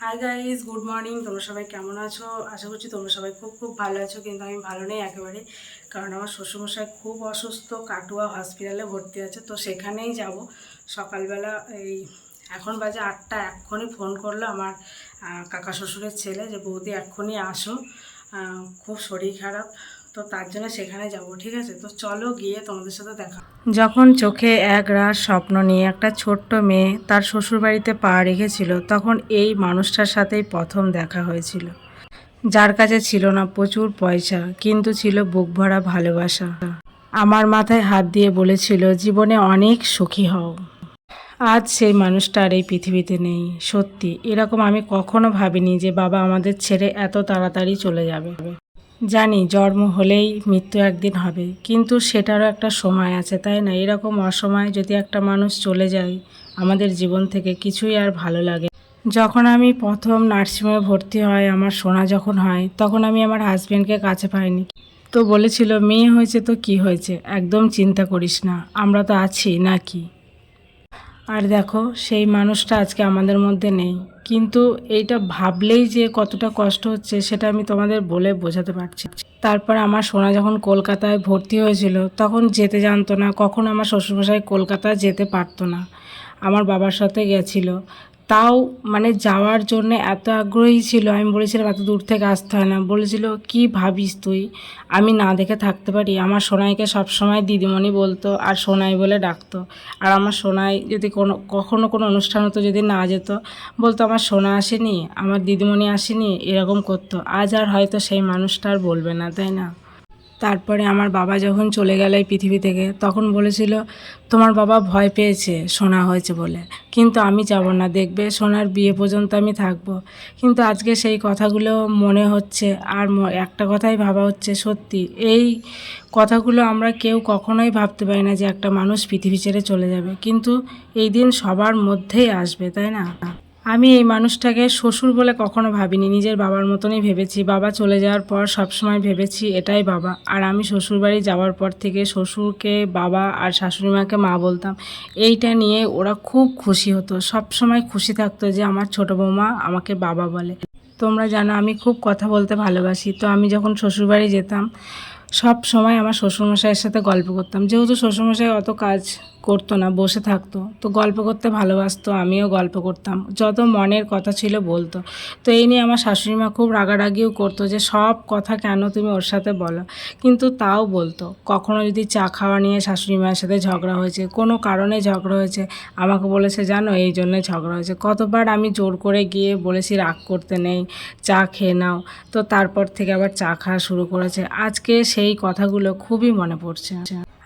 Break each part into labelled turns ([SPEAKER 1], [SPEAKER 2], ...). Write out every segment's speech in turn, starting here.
[SPEAKER 1] Hi guys good morning তোমরা সবাই কেমন আছো? আশা করছি তোমরা সবাই খুব খুব ভালো আছো, কিন্তু আমি ভালো নেই একেবারে। কারণ আমার শ্বশুরমশাই খুব অসুস্থ, কাটুয়া হসপিটালে ভর্তি আছে, তো সেখানেই যাব। সকালবেলা এই এখন বাজে আটটা, এক্ষুনি ফোন করল আমার কাকা শ্বশুরের ছেলে যে, বৌদি, এক্ষুনি আসো। খুব শরীর খারাপ, তো তার জন্য সেখানে যাব, ঠিক আছে? তো চলো গিয়ে তোমাদের সাথে দেখা যখন চোখে এক রাত স্বপ্ন নিয়ে একটা ছোট্ট মেয়ে তার শ্বশুরবাড়িতে পা রেখেছিল, তখন এই মানুষটার সাথেই প্রথম দেখা হয়েছিল। যার কাছে ছিল না প্রচুর পয়সা, কিন্তু ছিল বুক ভরা ভালোবাসা। আমার মাথায় হাত দিয়ে বলেছিল, জীবনে অনেক সুখী হও। আজ সেই মানুষটা আর এই পৃথিবীতে নেই। সত্যি, এরকম আমি কখনো ভাবিনি যে বাবা আমাদের ছেড়ে এত তাড়াতাড়ি চলে যাবে। জানি জন্ম হলেই মৃত্যু একদিন হবে, কিন্তু সেটারও একটা সময় আছে, তাই না? এরকম অসময়ে যদি একটা মানুষ চলে যায়, আমাদের জীবন থেকে কিছুই আর ভালো লাগে যখন আমি প্রথম নার্সিংহোমে ভর্তি হয় আমার সোনা যখন হয়, তখন আমি আমার হাজব্যান্ডকে কাছে পাইনি। তো বলেছিল, মেয়ে হয়েছে তো কি হয়েছে? একদম চিন্তা করিস না, আমরা তো আছি, নাকি? আর দেখো, সেই মানুষটা আজকে আমাদের মধ্যে নেই। কিন্তু এইটা ভাবলেই যে কতটা কষ্ট হচ্ছে, সেটা আমি তোমাদের বলে বোঝাতে পারছি। তারপর আমার সোনা যখন কলকাতায় ভর্তি হয়েছিল, তখন যেতে জানতো না, কখন আমার শ্বশুরমশাই কলকাতা যেতে পারতো না। আমার বাবার সাথে গেছিল। তাও মানে যাওয়ার জন্য এত আগ্রহী ছিল। আমি বলেছিলাম, এত দূর থেকে আসতে হয় না। বলেছিল, কি ভাবিস তুই? আমি না দেখে থাকতে পারি। আমার সোনাইকে সবসময় দিদিমণি বলতো, আর সোনাই বলে ডাকতো। আর আমার সোনাই যদি কোনো, কখনো কোনো অনুষ্ঠান হতো, যদি না যেত, বলতো, আমার সোনা আসেনি, আমার দিদিমণি আসেনি। এরকম করতো। আজ আর হয়তো সেই মানুষটা আর বলবে না, তাই না? তারপরে আমার বাবা যখন চলে গেল এই পৃথিবী থেকে, তখন বলেছিল, তোমার বাবা ভয় পেয়েছে, সোনা হয়েছে বলে। কিন্তু আমি যাব না, দেখবে সোনার বিয়ে পর্যন্ত আমি থাকব। কিন্তু আজকে সেই কথাগুলো মনে হচ্ছে, আর একটা কথাই ভাবা হচ্ছে সত্যি। এই কথাগুলো আমরা কেউ কখনোই ভাবতে পারি না যে একটা মানুষ পৃথিবী ছেড়ে চলে যাবে। কিন্তু এই দিন সবার মধ্যেই আসবে, তাই না? আমি এই মানুষটাকে শ্বশুর বলে কখনো ভাবিনি, নিজের বাবার মতনই ভেবেছি। বাবা চলে যাওয়ার পর সবসময় ভেবেছি এটাই বাবা। আর আমি শ্বশুরবাড়ি যাওয়ার পর থেকে শ্বশুরকে, বাবা আর শাশুড়ি মাকে মা বলতাম। এইটা নিয়ে ওরা খুব খুশি হতো। সব সময় খুশি থাকতো যে আমার ছোট বৌমা আমাকে বাবা বলে। তোমরা জানো আমি খুব কথা বলতে ভালোবাসি। তো আমি যখন শ্বশুরবাড়ি যেতাম সব সময় আমার শ্বশুরমশাইয়ের সাথে গল্প করতাম। যেহেতু শ্বশুরমশাই অত কাজ করতো না, বসে থাকতো, তো গল্প করতে ভালোবাসতো, আমিও গল্প করতাম। যত মনের কথা ছিল বলতো। তো এই নিয়ে আমার শাশুড়ি মা খুব রাগারাগিও করতো যে, সব কথা কেন তুমি ওর সাথে বলো? কিন্তু তাও বলতো, কখনো যদি চা খাওয়া নিয়ে শাশুড়ি মায়ের সাথে ঝগড়া হয়েছে, কোনো কারণে ঝগড়া হয়েছে, আমাকে বলেছে জানো, এই জন্যে ঝগড়া হয়েছে। কতবার আমি জোর করে গিয়ে বলেছি, রাগ করতে নেই, চা খেয়ে নাও। তো তারপর থেকে আবার চা খাওয়া শুরু করেছে। আজকে সেই কথাগুলো খুবই মনে পড়ছে।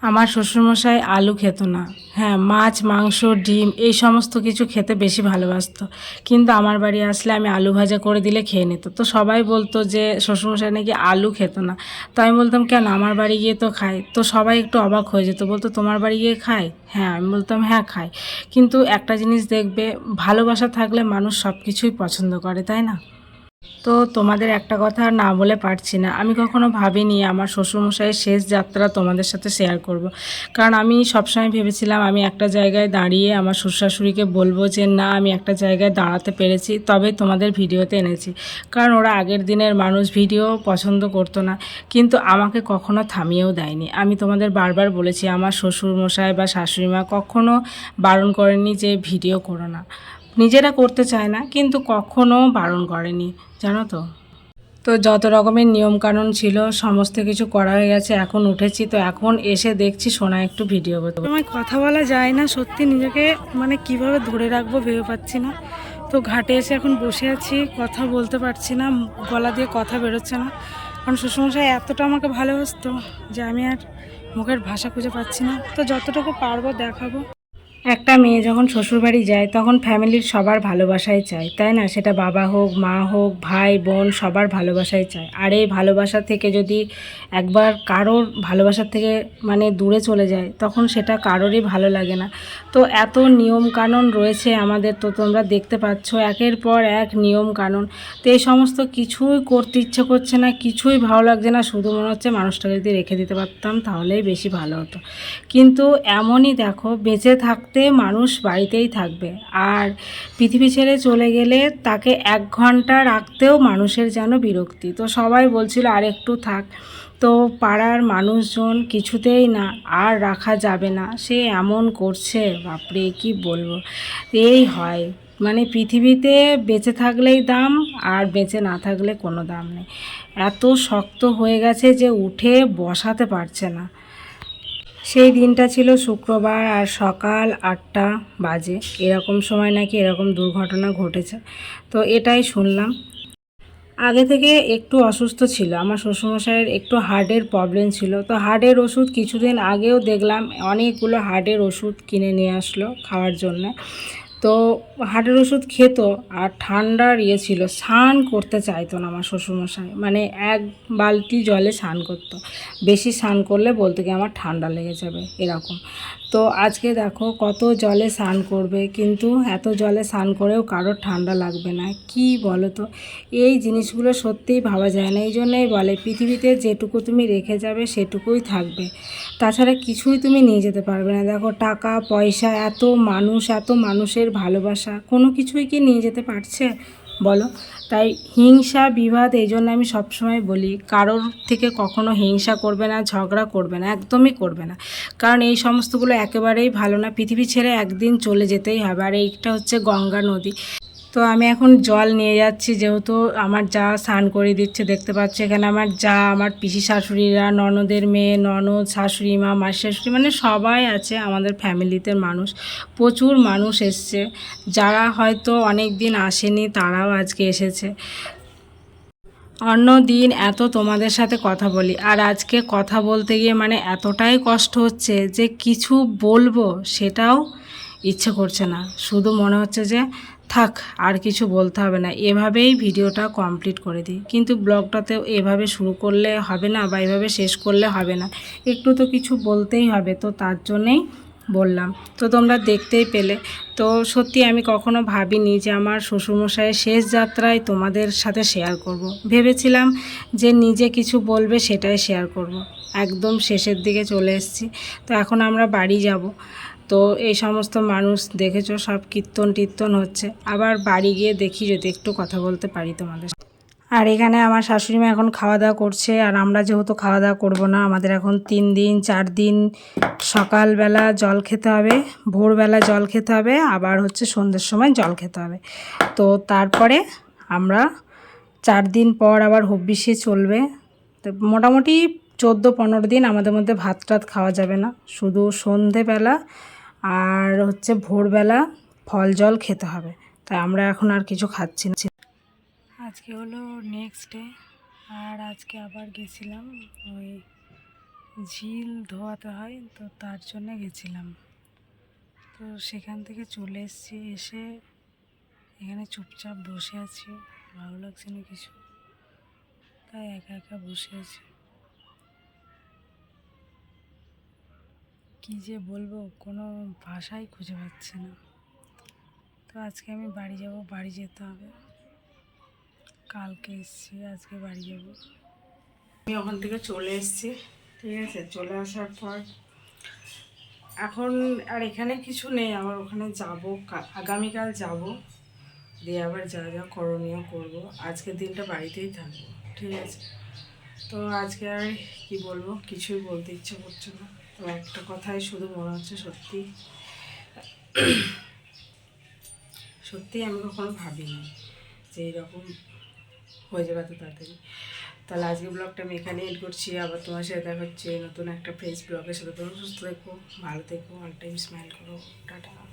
[SPEAKER 1] আমার শ্বশুরমশাই আলু খেত না। হ্যাঁ মাছ, মাংস, ডিম, এই সমস্ত কিছু খেতে বেশি ভালোবাসত। কিন্তু আমার বাড়ি আসলে আমি আলু ভাজা করে দিলে খেয়ে নিত। তো সবাই বলতো যে, শ্বশুরমশাই নাকি আলু খেত না। তো আমি বলতাম, কেন? আমার বাড়ি গিয়ে তো খাই। তো সবাই একটু অবাক হয়ে যেত। বলতো, তোমার বাড়ি গিয়ে খাই? হ্যাঁ আমি বলতাম হ্যাঁ খাই। কিন্তু একটা জিনিস দেখবে, ভালোবাসা থাকলে মানুষ সব কিছুই পছন্দ করে, তাই না? তো তোমাদের একটা কথা না বলে পারছি না। আমি কখনো ভাবিনি আমার শ্বশুরমশাইয়ের শেষ যাত্রা তোমাদের সাথে শেয়ার করব। কারণ আমি সবসময় ভেবেছিলাম আমি একটা জায়গায় দাঁড়িয়ে আমার শ্বশুর শাশুড়িকে বলব যে, না, আমি একটা জায়গায় দাঁড়াতে পেরেছি। তবে তোমাদের ভিডিওতে এনেছি। কারণ ওরা আগের দিনের মানুষ, ভিডিও পছন্দ করতো না। কিন্তু আমাকে কখনো থামিয়েও দেয়নি। আমি তোমাদের বারবার বলেছি, আমার শ্বশুরমশাই বা শাশুড়িমা কখনো বারণ করেনি যে, ভিডিও করো না। নিজেরা করতে চায় না, কিন্তু কখনো বারণ করেনি। জানো তো? তো যত রকমের নিয়মকানুন ছিল, সমস্ত কিছু করা হয়ে গেছে, এখন উঠেছি। তো এখন এসে দেখছি সোনা একটু ভিডিও করতে। আমার কথা বলা যায় না, সত্যি নিজেকে মানে কীভাবে ধরে রাখব ভেবে পাচ্ছি না। তো ঘাটে এসে এখন বসে আছি, কথা বলতে পারছি না, গলা দিয়ে কথা বেরোচ্ছে না। কারণ শ্বশুরমশাই এতটা আমাকে ভালোবাসতো যে আমি আর মুখের ভাষা খুঁজে পাচ্ছি না। তো যতটুকু পারব দেখাবো। একটা মেয়ে যখন শ্বশুরবাড়ি যায়, তখন ফ্যামিলির সবার ভালোবাসাই চায়, তাই না? সেটা বাবা হোক, মা হোক, ভাই, বোন, সবার ভালোবাসাই চায়। আর এই ভালোবাসা থেকে যদি একবার কারোর ভালোবাসার থেকে মানে দূরে চলে যায়, তখন সেটা কারোরই ভালো লাগে না। তো এত নিয়ম কানুন রয়েছে আমাদের, তো তোমরা দেখতে পাচ্ছ একের পর এক নিয়ম কানুন তো এই সমস্ত কিছুই করতে ইচ্ছে করছে না, কিছুই ভালো লাগছে না, শুধু মনে হচ্ছে মানুষটাকে যদি রেখে দিতে পারতাম তাহলেই বেশি ভালো হতো। কিন্তু এমনই দেখো, বেঁচে থাকতে থাকতে মানুষ বাড়িতেই থাকবে। আর পৃথিবী ছেড়ে চলে গেলে তাকে এক ঘণ্টা রাখতেও মানুষের যেন বিরক্তি। তো সবাই বলছিল, আর একটু থাক। তো পাড়ার মানুষজন কিছুতেই না, আর রাখা যাবে না। সে এমন করছে, বাপরে, কি বলব? এই হয়। মানে পৃথিবীতে বেঁচে থাকলেই দাম, আর বেঁচে না থাকলে কোনো দাম নেই। এত শক্ত হয়ে গেছে যে উঠে বসাতে পারছে না। সেই দিনটা ছিল শুক্রবার আর সকাল আটটা বাজে। এরকম সময় নাকি এরকম দুর্ঘটনা ঘটেছে। তো এটাই শুনলাম। আগে থেকে একটু অসুস্থ ছিল। আমার শ্বশুরমশাইয়ের একটু হার্টের প্রবলেম ছিল। তো হার্টের ওষুধ কিছুদিন আগেও দেখলাম, অনেকগুলো হার্টের ওষুধ কিনে নিয়ে আসলো খাওয়ার জন্যে। তো হার্টের ওষুধ খেত আর ঠান্ডার ইয়ে ছিল, স্নান করতে চাইতো না আমার শ্বশুরমশাই। মানে এক বালতি জলে স্নান করতো। বেশি স্নান করলে বলতে কি আমার ঠান্ডা লেগে যাবে, এরকম। তো আজকে দেখো কত জলে স্নান করবে, কিন্তু এত জলে স্নান করেও কারোর ঠান্ডা লাগবে না। কি বলো তো এই জিনিসগুলো সত্যিই ভাবা যায় না। এই জন্যই বলে, পৃথিবীতে যেটুকু তুমি রেখে যাবে সেটুকুই থাকবে। তাছাড়া কিছুই তুমি নিয়ে যেতে পারবে না। দেখো টাকা, পয়সা, এত মানুষ, এত মানুষের ভালোবাসা, কোনো কিছুই কি নিয়ে যেতে পারছে? বলো। তাই হিংসা, বিবাদ এই জন্য আমি সবসময় বলি, কারোর থেকে কখনো হিংসা করবে না, ঝগড়া করবে না, একদমই করবে না। কারণ এই সমস্তগুলো একেবারেই ভালো না। পৃথিবী ছেড়ে একদিন চলে যেতেই হবে। আর এইটা হচ্ছে গঙ্গা নদী। তো আমি এখন জল নিয়ে যাচ্ছি, যেহেতু আমার যা স্নান করে দিচ্ছে দেখতে পাচ্ছি, এখানে আমার যা, আমার পিসি শাশুড়িরা, ননদের মেয়ে, ননদ শাশুড়ি মা মার শাশুড়ি মানে সবাই আছে আমাদের ফ্যামিলিতে মানুষ, প্রচুর মানুষ এসছে, যারা হয়তো অনেক দিন আসেনি তারাও আজকে এসেছে। অন্য দিন এত তোমাদের সাথে কথা বলি, আর আজকে কথা বলতে গিয়ে মানে এতটাই কষ্ট হচ্ছে যে কিছু বলব সেটাও ইচ্ছে করছে না। শুধু মনে হচ্ছে যে, থাক, আর কিছু বলতে হবে না। এভাবেই ভিডিওটা কমপ্লিট করে দিই। কিন্তু ব্লগটাতে এভাবে শুরু করলে হবে না বা এভাবে শেষ করলে হবে না। একটু তো কিছু বলতেই হবে, তো তার জন্যেই বললাম। তো তোমরা দেখতেই পেলে। তো সত্যি আমি কখনো ভাবিনি যে আমার শ্বশুরমশাইয়ের শেষ যাত্রায় তোমাদের সাথে শেয়ার করব। ভেবেছিলাম যে নিজে কিছু বলবে সেটাই শেয়ার করব। একদম শেষের দিকে চলে এসেছি। তো এখন আমরা বাড়ি যাব। তো এই সমস্ত মানুষ দেখেছ, সব কীর্তন টীর্তন হচ্ছে। আবার বাড়ি গিয়ে দেখি যদি একটু কথা বলতে পারি তোমাদের। আর এখানে আমার শাশুড়ি মা এখন খাওয়া দাওয়া করছে, আর আমরা যেহেতু খাওয়া দাওয়া করব না, আমাদের এখন তিন দিন, চার দিন সকালবেলা জল খেতে হবে, ভোরবেলা জল খেতে হবে, আবার হচ্ছে সন্ধ্যের সময় জল খেতে হবে। তো তারপরে আমরা চার দিন পর আবার হব্বিষে চলবে। তো মোটামুটি চোদ্দ পনেরো দিন আমাদের মধ্যে ভাত টাত খাওয়া যাবে না। শুধু সন্ধেবেলা আর হচ্ছে ভোরবেলা ফল জল খেতে হবে। তাই আমরা এখন আর কিছু খাচ্ছি না। আজকে হলো নেক্সট ডে আর আজকে আবার গেছিলাম ওই ঝিল ধোয়াতে হয়, তো তার জন্য গেছিলাম। তো সেখান থেকে চলে এসেছি, এসে এখানে চুপচাপ বসে আছি, ভালো লাগছে না কিছু। তাই একা একা বসে আছি। কি যে বলব, কোনো ভাষাই খুঁজে পাচ্ছি না। তো আজকে আমি বাড়ি যাব, বাড়ি যেতে হবে। কালকে এসছি, আজকে বাড়ি যাব। আমি ওখান থেকে চলে এসেছি, ঠিক আছে? চলে আসার পর এখন আর এখানে কিছু নেই আমার ওখানে যাব আগামীকাল যাব। দিয়ে আবার যা যা করণীয় করব। আজকের দিনটা বাড়িতেই থাকব, ঠিক আছে? তো আজকে আর কি বলব, কিছুই বলতে ইচ্ছে করছে না। তো একটা কথাই শুধু মনে হচ্ছে সত্যি। সত্যি আমি কখনো ভাবিনি যে এরকম হয়ে যাবে এত তাড়াতাড়ি। তাহলে আজকে ব্লগটা আমি এখানে এড করছি। আবার তোমার সাথে দেখা হচ্ছে নতুন একটা ফ্রেশ ব্লগের সাথে। তোমরা সুস্থ দেখো ভালো দেখো অল টাইম স্মাইল করো। টাটা।